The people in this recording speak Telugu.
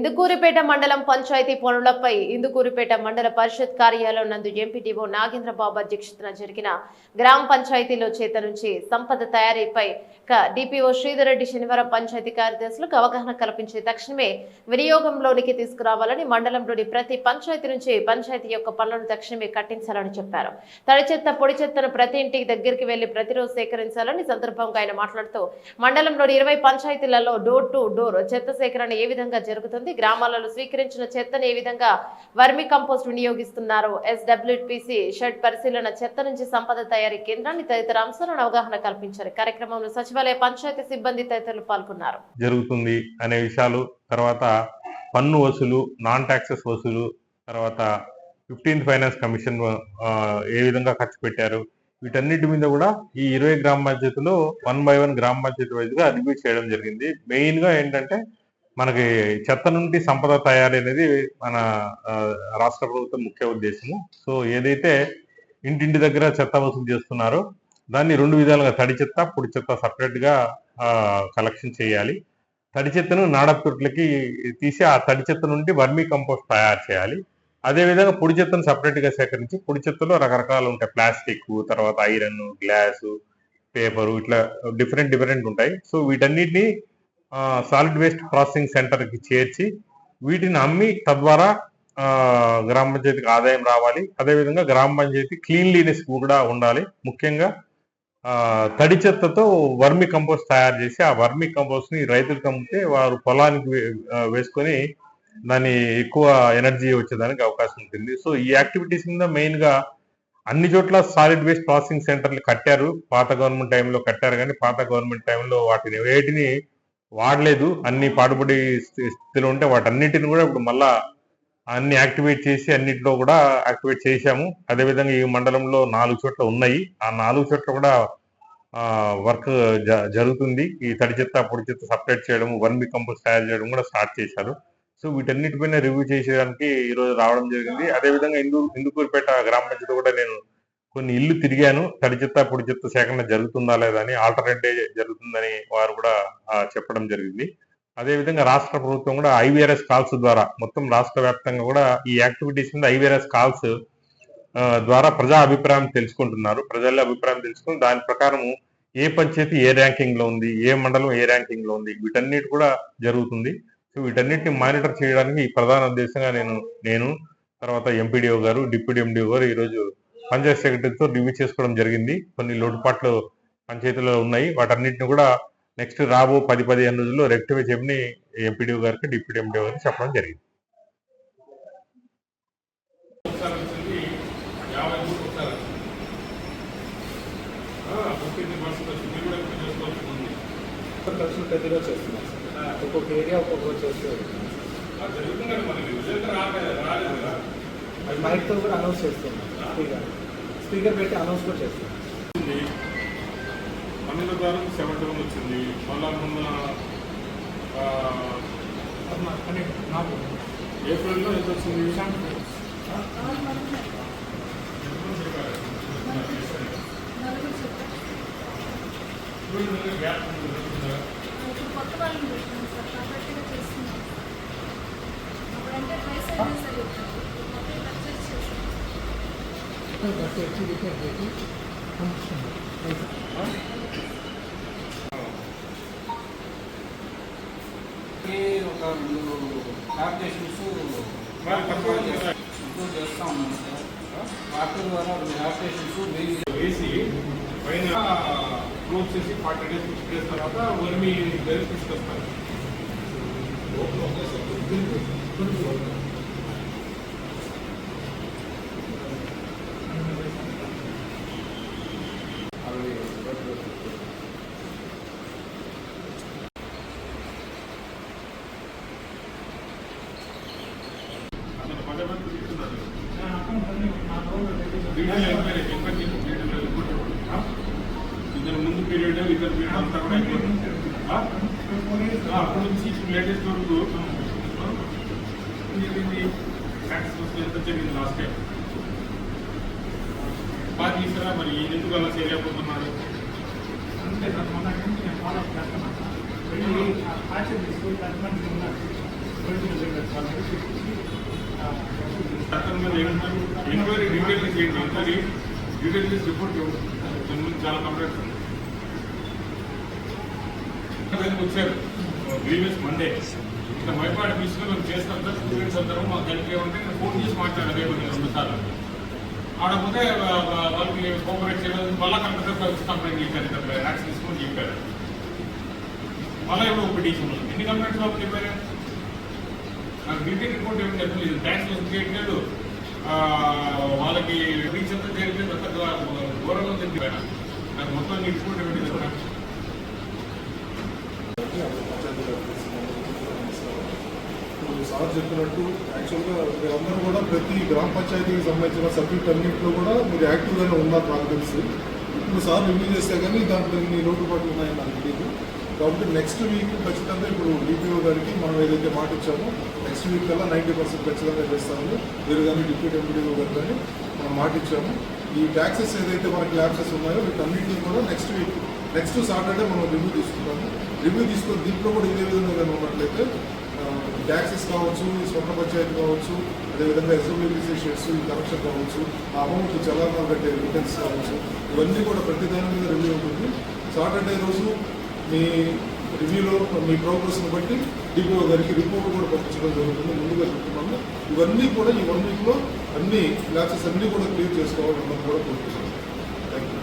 ఇందుకూరిపేట మండలం పంచాయతీ పనులపై ఇందుకూరిపేట మండల పరిషత్ కార్యాలయం నందు ఎంపీటీఓ నాగేంద్ర బాబు అధ్యక్షతన జరిగిన గ్రామ పంచాయతీలో చేత నుంచి సంపద తయారీపై డిపిఓ శ్రీధరెడ్డి శనివారం పంచాయతీ కార్యదర్శులకు అవగాహన కల్పించే తక్షణమే వినియోగంలోనికి తీసుకురావాలని మండలంలోని ప్రతి పంచాయతీ నుంచి పంచాయతీ యొక్క పనులను తక్షణమే కట్టించాలని చెప్పారు. తడి చెత్త పొడి చెత్తను ప్రతి ఇంటికి దగ్గరికి వెళ్ళి ప్రతిరోజు సేకరించాలని సందర్భంగా ఆయన మాట్లాడుతూ మండలంలోని ఇరవై పంచాయతీలలో డోర్ టు డోర్ చెత్త సేకరణ ఏ విధంగా జరుగుతుంది గ్రామాలలో స్వీకరించిన చెత్తను ఏ విధంగా వర్మి కంపోస్ట్ వినియోగిస్తున్నారు ఎస్డబ్ల్యూపిసి షెడ్ పరిశీలన చెత్త నుంచి సంపద తయారీ కేంద్రాన్ని తదితర అంశాలను అవగాహన కల్పించారు. కార్యక్రమంలో సచివాలయ పంచాయతీ సిబ్బంది తదితరులు పాల్గొన్నారు. జరుగుతుంది అనే విషయాలు తర్వాత పన్ను వసూలు నాన్ ట్యాక్సెస్ వసూలు తర్వాత ఫిఫ్టీన్త్ ఫైనాన్స్ కమిషన్ ఏ విధంగా ఖర్చు పెట్టారు వీటన్నిటి మీద కూడా ఈ ఇరవై గ్రామ పంచాయతీలో వన్ బై వన్ గ్రామ పంచాయతీ వైజ్గా రివ్యూ చేయడం జరిగింది. మెయిన్గా ఏంటంటే మనకి చెత్త నుండి సంపద తయారీ అనేది మన రాష్ట్ర ప్రభుత్వం ముఖ్య ఉద్దేశము. సో ఏదైతే ఇంటింటి దగ్గర చెత్త వసూలు చేస్తున్నారో దాన్ని రెండు విధాలుగా తడి చెత్త పొడి చెత్త సపరేట్గా కలెక్షన్ చేయాలి. తడి చెత్తను నాడపుట్లకి తీసి ఆ తడి చెత్త నుండి వర్మీ కంపోస్ట్ తయారు చేయాలి. అదే విధంగా పొడి చెత్తను సపరేట్గా సేకరించి పొడి చెత్తలో రకరకాలు ఉంటాయి. ప్లాస్టిక్ తర్వాత ఐరన్ గ్లాసు పేపరు ఇట్లా డిఫరెంట్ డిఫరెంట్ ఉంటాయి. సో వీటన్నిటిని సాలిడ్ వేస్ట్ ప్రాసెసింగ్ సెంటర్కి చేర్చి వీటిని అమ్మి తద్వారా గ్రామ పంచాయతీకి ఆదాయం రావాలి. అదేవిధంగా గ్రామ పంచాయతీ క్లీన్లీనెస్ కూడా ఉండాలి. ముఖ్యంగా తడి చెత్తతో వర్మి కంపోస్ట్ తయారు చేసి ఆ వర్మి కంపోస్ట్ని రైతులకు అమ్మితే వారు పొలానికి వేసుకొని దాని ఎక్కువ ఎనర్జీ వచ్చేదానికి అవకాశం ఉంటుంది. సో ఈ యాక్టివిటీస్ మీద మెయిన్గా అన్ని చోట్ల సాలిడ్ వేస్ట్ ప్రాసెసింగ్ సెంటర్లు కట్టారు. పాత గవర్నమెంట్ టైంలో కట్టారు కానీ పాత గవర్నమెంట్ టైంలో వాటిని వేటిని వాడలేదు. అన్ని పాడుబడి స్థితిలో ఉంటే వాటన్నిటిని కూడా ఇప్పుడు మళ్ళా అన్ని యాక్టివేట్ చేసి అన్నిటిలో కూడా యాక్టివేట్ చేశాము. అదేవిధంగా ఈ మండలంలో నాలుగు చోట్ల ఉన్నాయి. ఆ నాలుగు చోట్ల కూడా వర్క్ జరుగుతుంది. ఈ తడి చెత్త పొడి చెత్త సపరేట్ చేయడం వర్మి కంపోస్ట్ తయారు చేయడం కూడా స్టార్ట్ చేశారు. సో వీటన్నిటిపైన రివ్యూ చేసేదానికి ఈరోజు రావడం జరిగింది. అదేవిధంగా ఇందు ఇందుకూరుపేట గ్రామ పంచాయతీ కూడా నేను కొన్ని ఇల్లు తిరిగాను. తడి చెత్త పొడి చెత్త సేకరణ జరుగుతుందా లేదా అని ఆల్టర్నేట్ డే జరుగుతుందని వారు కూడా చెప్పడం జరిగింది. అదేవిధంగా రాష్ట్ర ప్రభుత్వం కూడా ఐవీఆర్ఎస్ కాల్స్ ద్వారా మొత్తం రాష్ట్ర వ్యాప్తంగా కూడా ఈ యాక్టివిటీస్ మీద ఐవీఆర్ఎస్ కాల్స్ ద్వారా ప్రజా అభిప్రాయం తెలుసుకుంటున్నారు. ప్రజల అభిప్రాయం తెలుసుకుని దాని ప్రకారం ఏ పంచాయతీ ఏ ర్యాంకింగ్లో ఉంది ఏ మండలం ఏ ర్యాంకింగ్లో ఉంది వీటన్నిటి కూడా జరుగుతుంది. సో వీటన్నిటిని మానిటర్ చేయడానికి ఈ ప్రధాన ఉద్దేశంగా నేను నేను తర్వాత ఎంపీడీఓ గారు డిప్యూటీ ఎండిఓ గారు ఈరోజు పంచాయత్ సెక్రటరీతో రివ్యూ చేసుకోవడం జరిగింది. కొన్ని లోటుపాట్లు పంచాయతీలో ఉన్నాయి. వాటన్నిటిని కూడా నెక్స్ట్ రాబో పది పదిహేను రోజుల్లో రెక్టిఫై చేయమని ఎంపీడీఓ గారికి డిప్యూటీ ఎండిఓ గారికి చెప్పడం జరిగింది. ఒక్కొక్క ఏరియా ఒక్కొక్క అది మైక్తో కూడా అనౌన్స్ చేస్తున్నాం. స్పీకర్ పెట్టి అనౌన్స్ కూడా చేస్తున్నాం పన్నెండు ద్వారా సెవెంటీ వన్ వచ్చింది. మళ్ళా మొన్న నాకు. ఏప్రిల్లో ఎంత వచ్చింది? కొత్త వాళ్ళని పెట్టినాం సార్ పర్ఫెక్ట్గా చేస్తున్నాం అప్పుడంటే ట్రై సైజ్ సార్ మొత్తం పర్చేస్ చేస్తాం ఒక రెండు అప్లికేషన్స్ మరి తప్పకుండా కదా. ఇంప్రూవ్ చేస్తా ఉన్నాం సార్ వాటర్ ద్వారా రెండు అప్లికేషన్స్ మెయిన్ వేసి పైన క్లోజ్ చేసి ఫార్టీ డేస్ ఫిఫ్టీ డేస్ తర్వాత వర్మి గరి తీసుకొస్తారు అవి అతను పదే పదే తీసుకున్నాడు డీటెయిల్ ఎంక్వైరీ ఎంక్వైరీ చేసి డీటెయిల్ రిపోర్ట్ ఇవ్వండి. ఆ? ఇద్దరు ముందు పీరియడ్ ఇద్దరు పీరియడ్ అంతా కూడా అయిపోతుంది ఆ? ఆ, అప్పటి నుంచి లేటెస్ట్ వరకు ఆ? ఇది ట్యాక్స్ ఎంత జరిగింది లాస్ట్ టైం బాగా తీసుకురా మరి ఈయన ఎందుకు అలా చేయలేకపోతున్నాడు అంతే సార్ మొన్న నుంచి నేను ఫాలో చేస్తున్నాను సార్ వెళ్ళి యాక్షన్ తీసుకుని ఎంక్వైరీ డీటెయిల్ చేయండి ఒకసారి డీటెయిల్ చేసి రిపోర్ట్ ఇవ్వండి. దాని మీద చాలా కంప్లైంట్స్ ఉన్నాయి. వచ్చారు? ప్రీవియస్ మండే ఇంకా మైపాడు తీసుకుని మేము చేస్తాం సార్ స్టూడెంట్స్ అందరూ మాకు కలిపి ఏమంటే నేను ఫోన్ చేసి మాట్లాడాను రేపు నేను ఆడపోతే వాళ్ళకి కోఆపరేట్ చేయలేదు మళ్ళీ కలెక్టర్ కంప్లైంట్ చేశారు యాక్షన్ తీసుకొని చెప్పారు. మళ్ళీ ఇప్పుడు ఒక పిటిషన్ ఎన్ని కంప్లైంట్స్ వాళ్ళు చెప్పారు? నాకు డీటెయిల్ రిపోర్ట్ ఏమి చెప్పలేదు ట్యాక్స్ వసూలు చేయట్లేదు. వాళ్ళకి రీచ్ అంతా చేయట్లేదు అంత ఘోరంగా తిరిగి నాకు మొత్తం నీ రిపోర్ట్ ఏమిటి కదా సార్ చెప్పినట్టు యాక్చువల్గా మీరందరూ కూడా ప్రతి గ్రామ పంచాయతీకి సంబంధించిన సబ్జెక్ట్ అన్నింటిలో కూడా మీరు యాక్టివ్గానే ఉన్నారు నాకు తెలుసు. ఇప్పుడు సార్ రివ్యూ చేస్తే కానీ దాంట్లో ఎన్ని లోటుపాట్లు ఉన్నాయని నాకు తెలియదు. కాబట్టి నెక్స్ట్ వీక్ ఖచ్చితంగా ఇప్పుడు డిపిఓ గారికి మనం ఏదైతే మాట ఇచ్చామో నెక్స్ట్ వీక్ కల్లా నైంటీ పర్సెంట్ ఖచ్చితంగా చేస్తామని మీరు కానీ డిప్యూటీ ఎంపీడీఓ గారు కానీ మనం మాట ఇచ్చాము. ఈ ట్యాక్సెస్ ఏదైతే మనకి ల్యాబ్సెస్ ఉన్నాయో వీటన్నింటినీ కూడా నెక్స్ట్ వీక్ నెక్స్ట్ సాటర్డే మనం రివ్యూ తీసుకుంటాము. రివ్యూ తీసుకుని దీంట్లో కూడా ఇదే విధంగా కానీ ఉన్నట్లయితే ట్యాక్సెస్ కావచ్చు స్వర్ణ పంచాయతీ కావచ్చు అదేవిధంగా ఎస్ఎంబీసీ షెడ్స్ ఈ కనెక్షన్ కావచ్చు ఆ అమౌంట్ చలానా కట్టే రిటర్న్స్ కావచ్చు ఇవన్నీ కూడా ప్రతి దాని మీద రివ్యూ ఉంటుంది సాటర్డే రోజు మీ రివ్యూలో మీ ప్రోగ్రెస్ని బట్టి డిపో గారికి రిపోర్ట్ కూడా పంపించడం జరుగుతుంది. ముందుగా చెప్తున్నాము. ఇవన్నీ కూడా ఈ వన్ వీక్లో అన్ని క్లాసెస్ అన్నీ కూడా క్లియర్ చేసుకోవాలని కూడా కోరుకుంటున్నాను థ్యాంక్ యూ